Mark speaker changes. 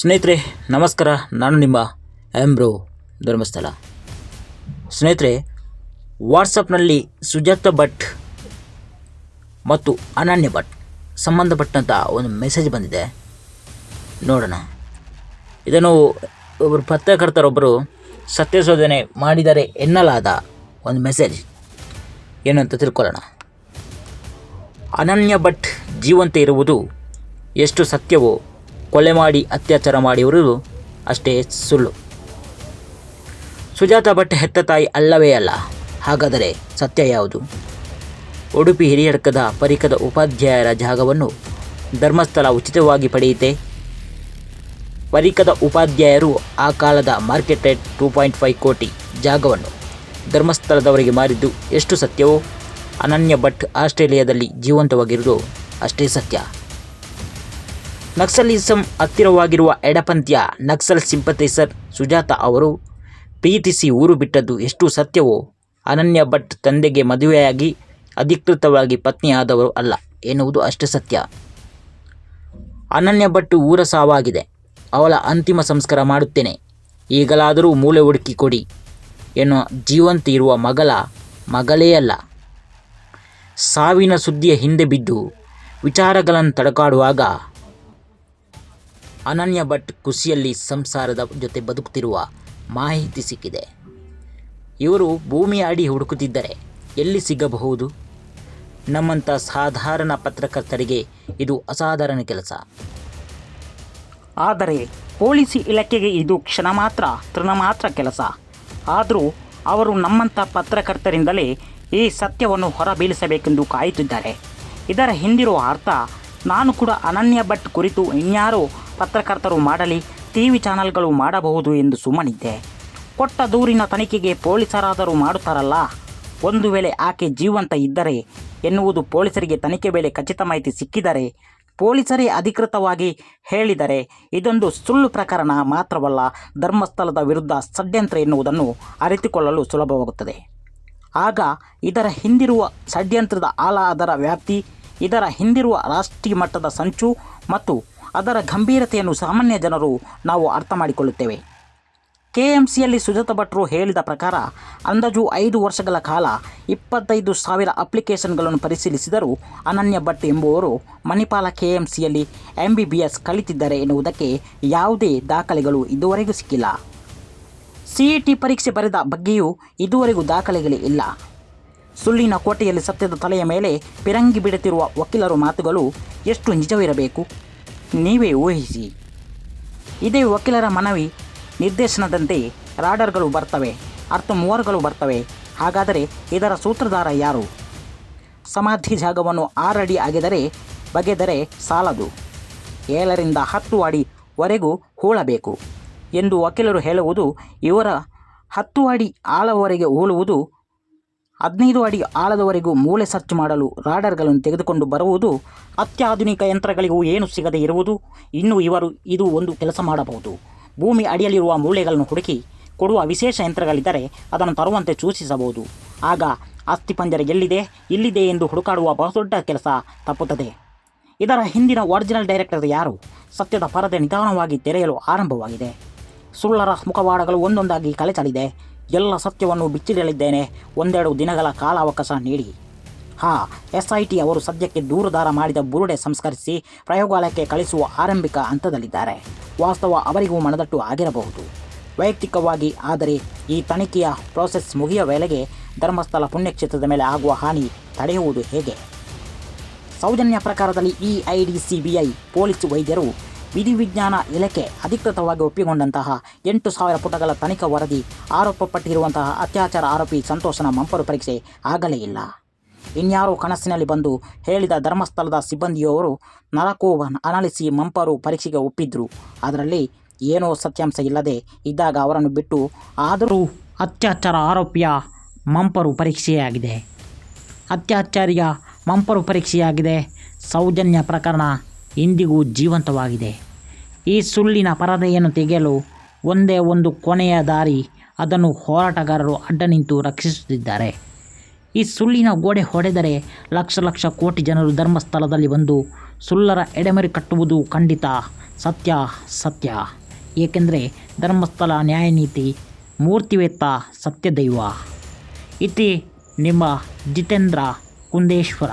Speaker 1: ಸ್ನೇಹಿತರೆ, ನಮಸ್ಕಾರ. ನಾನು ನಿಮ್ಮ ಆ್ಯಂಬ್ರೋ ಧರ್ಮಸ್ಥಳ. ಸ್ನೇಹಿತರೆ ವಾಟ್ಸಪ್ನಲ್ಲಿ ಸುಜಾತ ಭಟ್ ಮತ್ತು ಅನನ್ಯ ಭಟ್ ಸಂಬಂಧಪಟ್ಟಂಥ ಒಂದು ಮೆಸೇಜ್ ಬಂದಿದೆ. ನೋಡೋಣ. ಇದನ್ನು ಒಬ್ಬರು ಪತ್ರಕರ್ತರೊಬ್ಬರು ಸತ್ಯಶೋಧನೆ ಮಾಡಿದರೆ ಎನ್ನಲಾದ ಒಂದು ಮೆಸೇಜ್ ಏನಂತ ತಿಳ್ಕೊಳ್ಳೋಣ. ಅನನ್ಯ ಭಟ್ ಜೀವಂತ ಇರುವುದು ಎಷ್ಟು ಸತ್ಯವೋ ಕೊಲೆ ಮಾಡಿ, ಅತ್ಯಾಚಾರ ಮಾಡಿರುವುದು ಅಷ್ಟೇ ಸುಳ್ಳು. ಸುಜಾತ ಭಟ್ ಹೆತ್ತ ತಾಯಿ ಅಲ್ಲವೇ ಅಲ್ಲ, ಹಾಗಾದರೆ ಸತ್ಯ ಯಾವುದು? ಉಡುಪಿ ಹಿರಿಯಡ್ಕದ ಪರಿಕದ ಉಪಾಧ್ಯಾಯರ ಜಾಗವನ್ನು ಧರ್ಮಸ್ಥಳ ಉಚಿತವಾಗಿ ಪಡೆಯಿತೆ? ಪರಿಕದ ಉಪಾಧ್ಯಾಯರು ಆ ಕಾಲದ market rate two point five ಕೋಟಿ ಜಾಗವನ್ನು ಧರ್ಮಸ್ಥಳದವರಿಗೆ ಮಾರಿದ್ದು ಎಷ್ಟು ಸತ್ಯವೋ? ಅನನ್ಯ ಭಟ್ ಆಸ್ಟ್ರೇಲಿಯಾದಲ್ಲಿ ಜೀವಂತವಾಗಿರುವುದು ಅಷ್ಟೇ ಸತ್ಯ. ನಕ್ಸಲಿಸಂ ಹತ್ತಿರವಾಗಿರುವ ಎಡಪಂಥೀಯ ನಕ್ಸಲ್ ಸಿಂಪಥೈಸರ್ ಸುಜಾತ ಅವರು ಪ್ರೀತಿಸಿ ಊರು ಬಿಟ್ಟದ್ದು ಎಷ್ಟು ಸತ್ಯವೋ? ಅನನ್ಯ ಭಟ್ ತಂದೆಗೆ ಮದುವೆಯಾಗಿ ಅಧಿಕೃತವಾಗಿ ಪತ್ನಿಯಾದವರು ಅಲ್ಲ, ಎನ್ನುವುದು ಅಷ್ಟೇ ಸತ್ಯ. ಅನನ್ಯ ಭಟ್ ಊರ ಸಾವಾಗಿದೆ. ಅವಳ ಅಂತಿಮ ಸಂಸ್ಕಾರ ಮಾಡುತ್ತೇನೆ. ಈಗಲಾದರೂ ಮೂಳೆ ಹುಡುಕಿ ಕೊಡಿ, ಎನ್ನುವ ಜೀವಂತ ಇರುವ ಮಗಳ ಮಗಳೇ ಅಲ್ಲ. ಸಾವಿನ ಸುದ್ದಿಯ ಹಿಂದೆ ಬಿದ್ದು ವಿಚಾರಗಳನ್ನು ತಡಕಾಡುವಾಗ ಅನನ್ಯ ಭಟ್ ಖುಷಿಯಲ್ಲಿ ಸಂಸಾರದ ಜೊತೆ ಬದುಕುತ್ತಿರುವ ಮಾಹಿತಿ ಸಿಕ್ಕಿದೆ. ಇವರು ಭೂಮಿಯ ಅಡಿ ಹುಡುಕುತ್ತಿದ್ದರೆ ಎಲ್ಲಿ ಸಿಗಬಹುದು? ನಮ್ಮಂಥ ಸಾಧಾರಣ ಪತ್ರಕರ್ತರಿಗೆ ಇದು ಅಸಾಧಾರಣ ಕೆಲಸ.
Speaker 2: ಆದರೆ ಪೊಲೀಸ್ ಇಲಾಖೆಗೆ ಇದು ಕ್ಷಣ ಮಾತ್ರ, ತೃಣ ಮಾತ್ರ ಕೆಲಸ. ಆದರೂ ಅವರು ನಮ್ಮಂಥ ಪತ್ರಕರ್ತರಿಂದಲೇ ಈ ಸತ್ಯವನ್ನು ಹೊರಬೀಳಿಸಬೇಕೆಂದು ಕಾಯುತ್ತಿದ್ದಾರೆ. ಇದರ ಹಿಂದಿರುವ ಅರ್ಥ, ನಾನು ಕೂಡ ಅನನ್ಯ ಭಟ್ ಕುರಿತು ಇನ್ಯಾರೋ ಪತ್ರಕರ್ತರು ಮಾಡಲಿ, ಟಿವಿ ಚಾನೆಲ್ಗಳು ಮಾಡಬಹುದು ಎಂದು ಸುಮ್ಮನಿದ್ದೆ. ಕೊಟ್ಟ ದೂರಿನ ತನಿಖೆಗೆ ಪೊಲೀಸರಾದರೂ ಮಾಡುತ್ತಾರಲ್ಲ? ಒಂದು ವೇಳೆ ಆಕೆ ಜೀವಂತ ಇದ್ದರೆ ಎನ್ನುವುದು ಪೊಲೀಸರಿಗೆ ತನಿಖೆ ವೇಳೆ ಖಚಿತ ಮಾಹಿತಿ ಸಿಕ್ಕಿದರೆ, ಪೊಲೀಸರೇ ಅಧಿಕೃತವಾಗಿ ಹೇಳಿದರೆ ಇದೊಂದು ಸುಳ್ಳು ಪ್ರಕರಣ ಮಾತ್ರವಲ್ಲ, ಧರ್ಮಸ್ಥಳದ ವಿರುದ್ಧ ಷಡ್ಯಂತ್ರ ಎನ್ನುವುದನ್ನು ಅರಿತುಕೊಳ್ಳಲು ಸುಲಭವಾಗುತ್ತದೆ. ಆಗ ಇದರ ಹಿಂದಿರುವ ಷಡ್ಯಂತ್ರದ ಆಳ ಅದರ ವ್ಯಾಪ್ತಿ, ಇದರ ಹಿಂದಿರುವ ರಾಷ್ಟ್ರೀಯ ಮಟ್ಟದ ಸಂಚು ಮತ್ತು ಅದರ ಗಂಭೀರತೆಯನ್ನು ಸಾಮಾನ್ಯ ಜನರು ನಾವು ಅರ್ಥ ಮಾಡಿಕೊಳ್ಳುತ್ತೇವೆ. ಕೆ ಎಂ ಸಿಯಲ್ಲಿ ಸುಜಾತ ಭಟ್ರು ಹೇಳಿದ ಪ್ರಕಾರ, ಅಂದಾಜು ಐದು ವರ್ಷಗಳ ಕಾಲ ಇಪ್ಪತ್ತೈದು ಸಾವಿರ ಅಪ್ಲಿಕೇಶನ್ಗಳನ್ನು ಪರಿಶೀಲಿಸಿದರೂ ಅನನ್ಯ ಭಟ್ ಎಂಬುವರು ಮಣಿಪಾಲ ಕೆ ಎಂ ಸಿಯಲ್ಲಿ ಎಂ ಬಿ ಬಿ ಎಸ್ ಕಲಿತಿದ್ದಾರೆ ಎನ್ನುವುದಕ್ಕೆ ಯಾವುದೇ ದಾಖಲೆಗಳು ಇದುವರೆಗೂ ಸಿಕ್ಕಿಲ್ಲ. ಸಿಇಟಿ ಪರೀಕ್ಷೆ ಬರೆದ ಬಗ್ಗೆಯೂ ಇದುವರೆಗೂ ದಾಖಲೆಗಳೇ ಇಲ್ಲ. ಸುಳ್ಳಿನ ಕೋಟೆಯಲ್ಲಿ ಸತ್ಯದ ತಲೆಯ ಮೇಲೆ ಪಿರಂಗಿ ಬಿಡುತ್ತಿರುವ ವಕೀಲರ ಮಾತುಗಳು ಎಷ್ಟು ನಿಜವಿರಬೇಕು? ನೀವೇ ಊಹಿಸಿ. ಇದೇ ವಕೀಲರ ಮನವಿ, ನಿರ್ದೇಶನದಂತೆ ರಾಡರ್ಗಳು ಬರ್ತವೆ ಅರ್ಥ ಮೂವರ್ಗಳು ಬರ್ತವೆ. ಹಾಗಾದರೆ ಇದರ ಸೂತ್ರಧಾರ ಯಾರು? ಸಮಾಧಿ ಜಾಗವನ್ನು ಆರಡಿ ಆಗಿದರೆ ಬಗೆದರೆ ಸಾಲದು. ಏಳರಿಂದ ಹತ್ತು ಅಡಿವರೆಗೂ ಹೂಳಬೇಕು. ಎಂದು ವಕೀಲರು ಹೇಳುವುದು, ಇವರ ಹತ್ತು ಅಡಿ ಆಳವರೆಗೆ ಹೂಳುವುದು ಹದಿನೈದು ಅಡಿ ಆಳದವರೆಗೂ ಮೂಳೆ ಸರ್ಚ್ ಮಾಡಲು ರಾಡರ್ಗಳನ್ನು ತೆಗೆದುಕೊಂಡು ಬರುವುದು ಅತ್ಯಾಧುನಿಕ ಯಂತ್ರಗಳಿಗೂ ಏನು ಸಿಗದೇ ಇರುವುದು. ಇನ್ನು ಇವರು ಇದು ಒಂದು ಕೆಲಸ ಮಾಡಬಹುದು. ಭೂಮಿ ಅಡಿಯಲ್ಲಿರುವ ಮೂಳೆಗಳನ್ನು ಹುಡುಕಿ ಕೊಡುವ ವಿಶೇಷ ಯಂತ್ರಗಳಿದ್ದರೆ ಅದನ್ನು ತರುವಂತೆ ಸೂಚಿಸಬಹುದು. ಆಗ ಅಸ್ಥಿಪಂಜರ ಎಲ್ಲಿದೆ ಇಲ್ಲಿದೆ ಎಂದು ಹುಡುಕಾಡುವ ಬಹುದೊಡ್ಡ ಕೆಲಸ ತಪ್ಪುತ್ತದೆ. ಇದರ ಹಿಂದಿನ ಒರಿಜಿನಲ್ ಡೈರೆಕ್ಟರ್ ಯಾರು? ಸತ್ಯದ ಪರದೆ ನಿಧಾನವಾಗಿ ತೆರೆಯಲು ಆರಂಭವಾಗಿದೆ. ಸುಳ್ಳರ ಮುಖವಾಡಗಳು ಒಂದೊಂದಾಗಿ ಕಲೆಚಲಿದೆ. ಎಲ್ಲ ಸತ್ಯವನ್ನು ಬಿಚ್ಚಿಡಲಿದ್ದೇನೆ. ಒಂದೆರಡು ದಿನಗಳ ಕಾಲಾವಕಾಶ ನೀಡಿ. ಹಾ ಎಸ್ ಐ ಟಿ ಅವರು ಸದ್ಯಕ್ಕೆ ದೂರುದಾರ ಮಾಡಿದ ಬುರುಡೆ ಸಂಸ್ಕರಿಸಿ ಪ್ರಯೋಗಾಲಯಕ್ಕೆ ಕಳಿಸುವ ಆರಂಭಿಕ ಹಂತದಲ್ಲಿದ್ದಾರೆ. ವಾಸ್ತವ ಅವರಿಗೂ ಮನದಟ್ಟು ಆಗಿರಬಹುದು. ವೈಯಕ್ತಿಕವಾಗಿ ಆದರೆ ಈ ತನಿಖೆಯ ಪ್ರೋಸೆಸ್ ಮುಗಿಯುವ ವೇಳೆಗೆ ಧರ್ಮಸ್ಥಳ ಪುಣ್ಯಕ್ಷೇತ್ರದ ಮೇಲೆ ಆಗುವ ಹಾನಿ ತಡೆಯುವುದು ಹೇಗೆ? ಸೌಜನ್ಯ ಪ್ರಕಾರದಲ್ಲಿ E I D C B I police ವೈದ್ಯರು ವಿಧಿವಿಜ್ಞಾನ ಇಲಾಖೆ ಅಧಿಕೃತವಾಗಿ ಒಪ್ಪಿಕೊಂಡಂತಹ ಎಂಟು ಸಾವಿರ ಪುಟಗಳ ತನಿಖಾ ವರದಿ ಆರೋಪಪಟ್ಟಿರುವಂತಹ ಅತ್ಯಾಚಾರ ಆರೋಪಿ ಸಂತೋಷನ ಮಂಪರು ಪರೀಕ್ಷೆ ಆಗಲೇ ಇಲ್ಲ. ಇನ್ಯಾರೋ ಕನಸಿನಲ್ಲಿ ಬಂದು ಹೇಳಿದ ಧರ್ಮಸ್ಥಳದ ಸಿಬ್ಬಂದಿಯವರು ನರಕೋವನ್ ಅನಾಲಿಸಿ ಮಂಪರು ಪರೀಕ್ಷೆಗೆ ಒಪ್ಪಿದ್ರು. ಅದರಲ್ಲಿ ಏನೋ ಸತ್ಯಾಂಶ ಇಲ್ಲದೆ ಇದ್ದಾಗ ಅವರನ್ನು ಬಿಟ್ಟು ಆದರೂ ಅತ್ಯಾಚಾರ ಆರೋಪಿಯ ಮಂಪರು ಪರೀಕ್ಷೆಯಾಗಿದೆ. ಅತ್ಯಾಚಾರಿಯ ಮಂಪರು ಪರೀಕ್ಷೆಯಾಗಿದೆ. ಸೌಜನ್ಯ ಪ್ರಕರಣ ಇಂದಿಗೂ ಜೀವಂತವಾಗಿದೆ. ಈ ಸುಳ್ಳಿನ ಪರದೆಯನ್ನು ತೆಗೆಯಲು ಒಂದೇ ಒಂದು ಕೊನೆಯ ದಾರಿ ಅದನ್ನು ಹೋರಾಟಗಾರರು ಅಡ್ಡ ನಿಂತು ರಕ್ಷಿಸುತ್ತಿದ್ದಾರೆ. ಈ ಸುಳ್ಳಿನ ಗೋಡೆ ಹೊಡೆದರೆ ಲಕ್ಷ ಲಕ್ಷ ಕೋಟಿ ಜನರು ಧರ್ಮಸ್ಥಳದಲ್ಲಿ ಬಂದು
Speaker 1: ಸುಳ್ಳರ ಎಡೆಮರಿ ಕಟ್ಟುವುದು ಖಂಡಿತ ಸತ್ಯ ಸತ್ಯ. ಏಕೆಂದರೆ ಧರ್ಮಸ್ಥಳ, ನ್ಯಾಯನೀತಿ, ಮೂರ್ತಿವೆತ್ತ ಸತ್ಯದೈವ. ಇತಿ ನಿಮ್ಮ ಜಿತೇಂದ್ರ ಕುಂದೇಶ್ವರ.